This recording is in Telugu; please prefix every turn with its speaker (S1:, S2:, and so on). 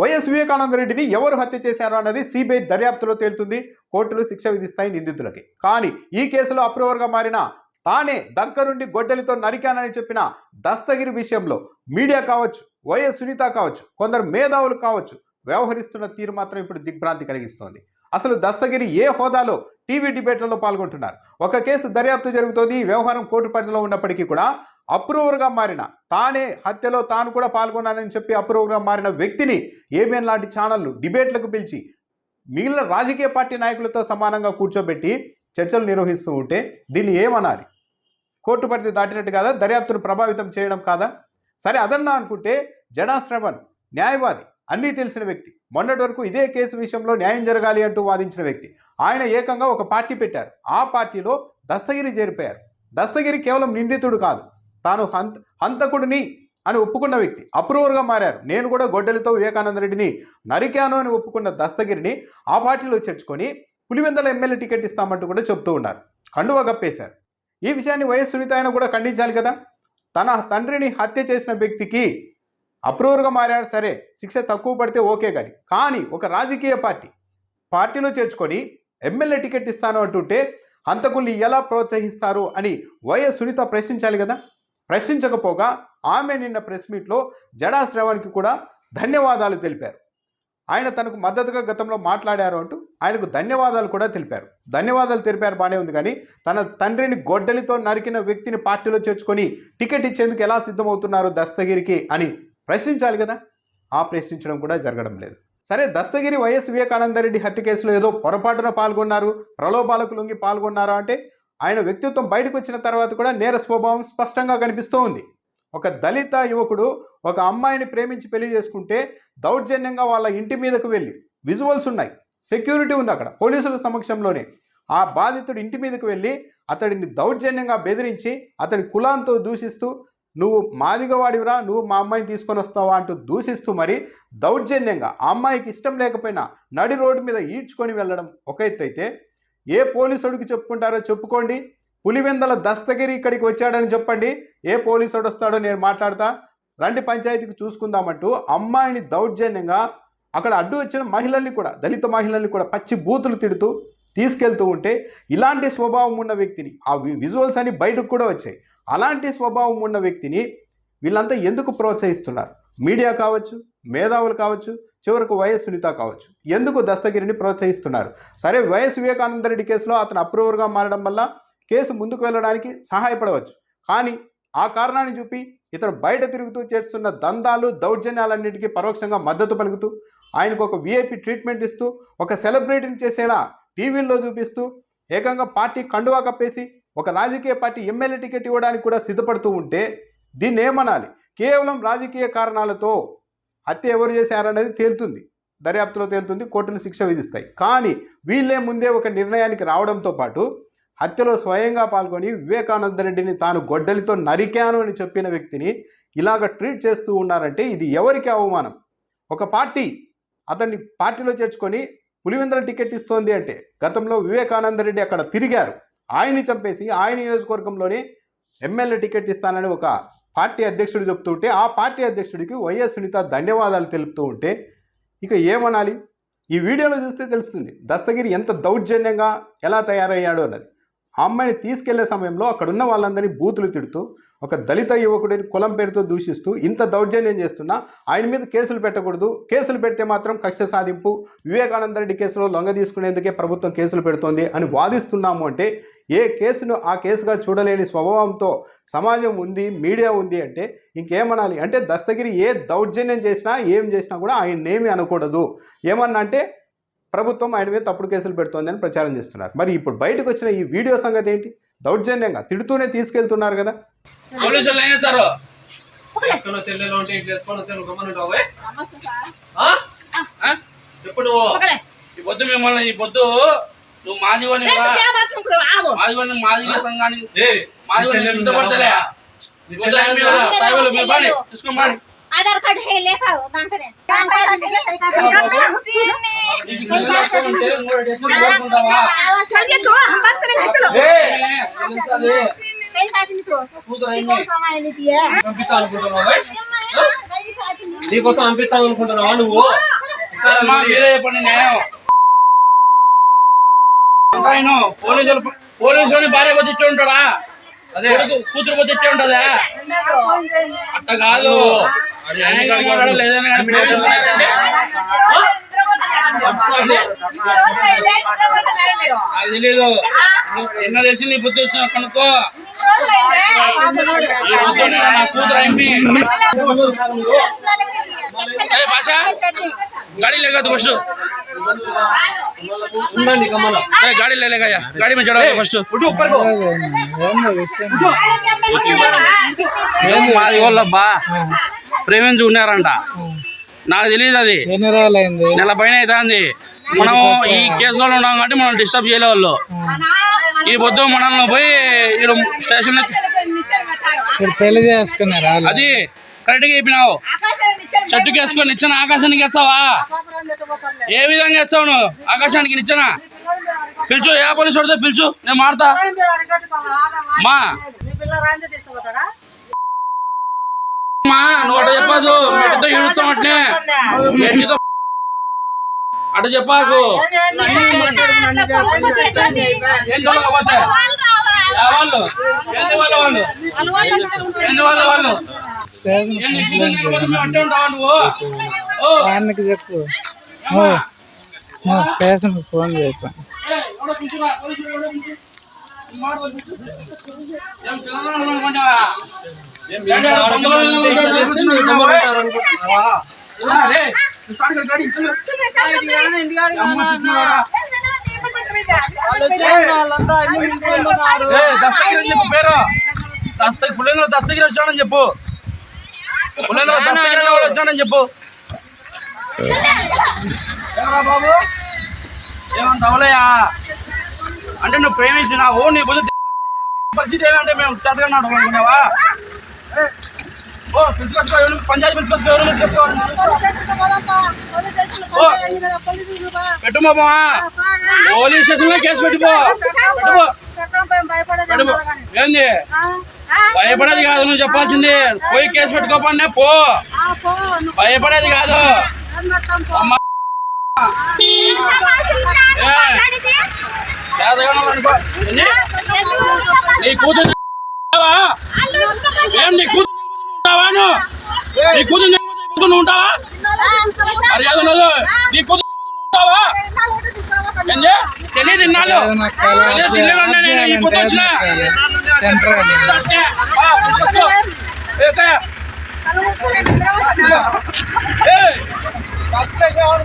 S1: వైఎస్ వివేకానంద రెడ్డిని ఎవరు హత్య చేశారు అన్నది సిబిఐ దర్యాప్తులో తేలుతుంది. కోర్టులు శిక్ష విధిస్తాయి నిందితులకి. కానీ ఈ కేసులో అప్రూవర్గా మారిన తానే దగ్గరుండి గొడ్డలితో నరికానని చెప్పిన దస్తగిరి విషయంలో మీడియా కావచ్చు వైఎస్ సునీత కావచ్చు కొందరు మేధావులు కావచ్చు వ్యవహరిస్తున్న తీరు మాత్రం ఇప్పుడు దిగ్భ్రాంతి కలిగిస్తోంది. అసలు దస్తగిరి ఏ హోదాలో టీవీ డిబేట్లలో పాల్గొంటున్నారు? ఒక కేసు దర్యాప్తు జరుగుతోంది ఈ వ్యవహారం కోర్టు పరిధిలో ఉన్నప్పటికీ కూడా అప్రూవర్గా మారిన తానే హత్యలో తాను కూడా పాల్గొన్నానని చెప్పి అప్రూవర్గా మారిన వ్యక్తిని ఏమేం లాంటి ఛానళ్ళు డిబేట్లకు పిలిచి మిగిలిన రాజకీయ పార్టీ నాయకులతో సమానంగా కూర్చోబెట్టి చర్చలు నిర్వహిస్తూ ఉంటే దీన్ని ఏమనాలి? కోర్టు పరిధి దాటినట్టు కాదా? దర్యాప్తును ప్రభావితం చేయడం కాదా? సరే అదన్నా అనుకుంటే జడా శ్రవణ్ న్యాయవాది అన్నీ తెలిసిన వ్యక్తి. మొన్నటి వరకు ఇదే కేసు విషయంలో న్యాయం జరగాలి అంటూ వాదించిన వ్యక్తి. ఆయన ఏకంగా ఒక పార్టీ పెట్టారు. ఆ పార్టీలో దస్తగిరి చేరిపోయారు. దస్తగిరి కేవలం నిందితుడు కాదు. తాను హంత హంతకుడిని అని ఒప్పుకున్న వ్యక్తి అప్రూవర్గా మారారు. నేను కూడా గొడ్డలితో వివేకానంద రెడ్డిని నరికాను అని ఒప్పుకున్న దస్తగిరిని ఆ పార్టీలో చేర్చుకొని పులివెందల ఎమ్మెల్యే టికెట్ ఇస్తామంటూ కూడా చెప్తూ ఉన్నారు. కండువ గప్పేశారు ఈ విషయాన్ని వైఎస్ సునీత ఆయన కూడా ఖండించాలి కదా? తన తండ్రిని హత్య చేసిన వ్యక్తికి అప్రూవర్గా మారాడు సరే శిక్ష తక్కువ పడితే ఓకే కానీ కానీ ఒక రాజకీయ పార్టీ పార్టీలో చేర్చుకొని ఎమ్మెల్యే టికెట్ ఇస్తాను అంటుంటే హంతకుల్ని ఎలా ప్రోత్సహిస్తారు అని వైఎస్ సునీత ప్రశ్నించాలి కదా? ప్రశ్నించకపోగా ఆమె నిన్న ప్రెస్ మీట్లో జడా శ్రవణ్కి కూడా ధన్యవాదాలు తెలిపారు. ఆయన తనకు మద్దతుగా గతంలో మాట్లాడారు అంటూ ఆయనకు ధన్యవాదాలు కూడా తెలిపారు. ధన్యవాదాలు తెలిపారు బాగానే ఉంది కానీ తన తండ్రిని గొడ్డలితో నరికిన వ్యక్తిని పార్టీలో చేర్చుకొని టికెట్ ఇచ్చేందుకు ఎలా సిద్ధమవుతున్నారు దస్తగిరికి అని ప్రశ్నించాలి కదా? ఆ ప్రశ్నించడం కూడా జరగడం లేదు. సరే దస్తగిరి వైఎస్ వివేకానందరెడ్డి హత్య కేసులో ఏదో పొరపాటున పాల్గొన్నారు ప్రలోభాలకు లొంగి పాల్గొన్నారా అంటే ఆయన వ్యక్తిత్వం బయటకు వచ్చిన తర్వాత కూడా నేర స్వభావం స్పష్టంగా కనిపిస్తూ ఉంది ఒక దళిత యువకుడు ఒక అమ్మాయిని ప్రేమించి పెళ్ళి చేసుకుంటే దౌర్జన్యంగా వాళ్ళ ఇంటి మీదకు వెళ్ళి విజువల్స్ ఉన్నాయి. సెక్యూరిటీ ఉంది అక్కడ పోలీసుల సమక్షంలోనే. ఆ బాధితుడు ఇంటి మీదకు వెళ్ళి అతడిని దౌర్జన్యంగా బెదిరించి అతడి కులాంతో దూషిస్తూ నువ్వు మాదిగవాడివిరా నువ్వు మా అమ్మాయిని తీసుకొని వస్తావా అంటూ దూషిస్తూ మరి దౌర్జన్యంగా ఆ అమ్మాయికి ఇష్టం లేకపోయినా నడి రోడ్డు మీద ఈడ్చుకొని వెళ్ళడం ఒక ఎత్తు అయితే ఏ పోలీసుడికి చెప్పుకుంటారో చెప్పుకోండి. పులివెందల దస్తగిరి ఇక్కడికి వచ్చాడని చెప్పండి. ఏ పోలీసుడు వస్తాడో నేను మాట్లాడతా. రండి పంచాయతీకి చూసుకుందామంటూ అమ్మాయిని దౌర్జన్యంగా అక్కడ అడ్డు వచ్చిన మహిళల్ని కూడా దళిత మహిళల్ని కూడా పచ్చి బూతులు తిడుతూ తీసుకెళ్తూ ఉంటే ఇలాంటి స్వభావం ఉన్న వ్యక్తిని ఆ విజువల్స్ అని బయటకు కూడా వచ్చాయి. అలాంటి స్వభావం ఉన్న వ్యక్తిని వీళ్ళంతా ఎందుకు ప్రోత్సహిస్తున్నారు? మీడియా కావచ్చు మేధావులు కావచ్చు చివరకు వైఎస్ సునీత కావచ్చు. ఎందుకు దస్తగిరిని ప్రోత్సహిస్తున్నారు? సరే వైఎస్ వివేకానంద రెడ్డి కేసులో అతను అప్రూవర్గా మారడం వల్ల కేసు ముందుకు వెళ్ళడానికి సహాయపడవచ్చు. కానీ ఆ కారణాన్ని చూపి ఇతను బయట తిరుగుతూ చేస్తున్న దందాలు దౌర్జన్యాలన్నిటికీ పరోక్షంగా మద్దతు పలుకుతూ ఆయనకు ఒక విఐపి ట్రీట్మెంట్ ఇస్తూ ఒక సెలబ్రిటీని చేసేలా టీవీల్లో చూపిస్తూ ఏకంగా పార్టీ కండువా కప్పేసి ఒక రాజకీయ పార్టీ ఎమ్మెల్యే టికెట్ ఇవ్వడానికి కూడా సిద్ధపడుతూ ఉంటే దీన్ని ఏమనాలి కేవలం రాజకీయ కారణాలతో హత్య ఎవరు చేశారనేది తేలుతుంది. దర్యాప్తులో తేలుతుంది. కోర్టులు శిక్ష విధిస్తాయి. కానీ వీళ్ళే ముందే ఒక నిర్ణయానికి రావడంతో పాటు హత్యలో స్వయంగా పాల్గొని వివేకానంద రెడ్డిని తాను గొడ్డలితో నరికాను అని చెప్పిన వ్యక్తిని ఇలాగ ట్రీట్ చేస్తూ ఉన్నారంటే ఇది ఎవరికి అవమానం? ఒక పార్టీ అతన్ని పార్టీలో చేర్చుకొని పులివెందుల టికెట్ ఇస్తోంది అంటే గతంలో వివేకానంద రెడ్డి అక్కడ తిరిగారు. ఆయన్ని చంపేసి ఆయన నియోజకవర్గంలోనే ఎమ్మెల్యే టికెట్ ఇస్తానని ఒక పార్టీ అధ్యక్షుడు చెప్తుంటే ఆ పార్టీ అధ్యక్షుడికి వైఎస్ సునీత ధన్యవాదాలు తెలుపుతూ ఉంటే ఇక ఏమనాలి? ఈ వీడియోలో చూస్తే తెలుస్తుంది దస్తగిరి ఎంత దౌర్జన్యంగా ఎలా తయారయ్యాడో అన్నది. ఆ అమ్మాయిని తీసుకెళ్ళే సమయంలో అక్కడున్న వాళ్ళందరినీ బూతులు తిడుతూ ఒక దళిత యువకుడిని కులం పేరుతో దూషిస్తూ ఇంత దౌర్జన్యం చేస్తున్నా ఆయన మీద కేసులు పెట్టకూడదు. కేసులు పెడితే మాత్రం కక్ష సాధింపు. వివేకానంద రెడ్డి కేసులో లొంగ తీసుకునేందుకే ప్రభుత్వం కేసులు పెడుతోంది అని వాదిస్తున్నాము అంటే ఏ కేసును ఆ కేసుగా చూడలేని స్వభావంతో సమాజం ఉంది మీడియా ఉంది అంటే ఇంకేమనాలి? అంటే దస్తగిరి ఏ దౌర్జన్యం చేసినా ఏం చేసినా కూడా ఆయన్నేమి అనకూడదు. ఏమన్నా అంటే ప్రభుత్వం ఆయన మీద తప్పుడు కేసులు పెడుతోంది అని ప్రచారం చేస్తున్నారు. మరి ఇప్పుడు బయటకు వచ్చిన ఈ వీడియో సంగతి ఏంటి? దౌర్జన్యంగా తిడుతూనే తీసుకెళ్తున్నారు కదా?
S2: చెప్పు నువ్వు.
S3: ఈ పొద్దు మిమ్మల్ని ఈ పొద్దు నువ్వు మాదిగోని
S4: రేపు ఏ బాత్రూమ్కు ఆవు
S3: మాదిగోని మాదిగ సంఘాన్ని
S2: ఏయ్,
S3: మాదిగోని
S2: నీ చెల్లెలు
S3: చింతపడతలే
S2: ఉందా? నీ చెల్లెలు ఉందా?
S3: ట్రైబల్ మీరు బాని తీసుకోమని
S4: ఆధార్ కార్డు లేక దాంట్లోనే
S3: నీకు తెలియకపోతే ఉంటే మూడు డేస్లు కోరుకుంటావా?
S2: ఏయ్, తెలుసాది?
S3: కూతురు అయింది.
S2: పంపిస్తా అనుకుంటున్నావా? నీకోసం నువ్వు
S3: మీరే చెప్పండి న్యాయం ఆయన పోలీసులు పోలీసుని భార్య ఇచ్చే ఉంటాడా అదే కూతురు ఇచ్చే ఉంటుందా అట్ట కాదు న్యాయంగా మాట్లాడాలి, లేదన్నా కానీ ప్రేమించుకున్నారంటే అదే. నాకు తెలీదు ఎన్న తెలిసి నీ బుద్ధి వచ్చిన కనుక్కో ఈ బుద్ధి నా కూతురు ఎంపీ ఏ భాష गाड़ी लेगा तो फर्स्ट
S2: ఉండండి గమ్మన
S3: ए गाड़ी ले लेगा यार गाड़ी में चढ़ाओ फर्स्ट ఏం మాది వాళ్ళబ్బా ప్రేమించుకున్నారంట నాకు తెలియదు అది. నెల పైన అవుతుంది. మనం ఈ కేసులో ఉన్నాం కాబట్టి మనం డిస్టర్బ్ చేయలే వాళ్ళు ఈ పొద్దు మనల్ని పోయి ఈడ స్టేషన్
S5: పెళ్ళి చేసుకున్నారా?
S3: అది కరెక్ట్గా చెప్పినావు. చెట్టుకి వేసుకొని ఇచ్చిన ఆకాశానికి ఎత్తావా ఏ విధంగా ఎత్తావు నువ్వు? ఆకాశానికి ఇచ్చిన పిలుచు ఏ పోలీసు పిలుచు. నేను మాడతా మా. మా నువ్వు అట్ట చెప్పదు మెట్టుతో ఇడుస్తాం అట్నే మెట్టుతో అట్ట చెప్పాకు వాళ్ళు వాళ్ళ వాళ్ళు
S5: ఆయనకి చెప్పు ఫోన్ చేస్తాను
S3: పేరు దస్తగిరి పులింద్ర దస్తగిరి వచ్చాడని చెప్పు పులింద్ర దస్తగిరి వచ్చాడని చెప్పు బాబు ఏమంత అవలయా అంటే నువ్వు ప్రేమించినావు నీ బుద్ధి పరిస్థితి ఏమంటే మేము చేతకన్నాడు అనుకున్నావా ఓ ఎవరు? పంచాయతీ పిలుచుకొచ్చుకో ఎవరు? పిలుచుకొచ్చుకో పెట్టు మామా. పోలీస్ స్టేషన్లో కేసు పెట్టుకో ఏంది? భయపడేది కాదు నువ్వు చెప్పాల్సింది. పోయి కేసు పెట్టుకోపన్నా పో. భయపడేది కాదు. నీ కూతురు ఉంటావా? ఏం నీ కూతురు ఉంటావా నీ కూతురు ఉంటావా? మర్యాద నీ కూతురు ఉంటావా? తిన్నాను నేను ఈ వచ్చిన? ఏ, বাচ্চা যাওয়ার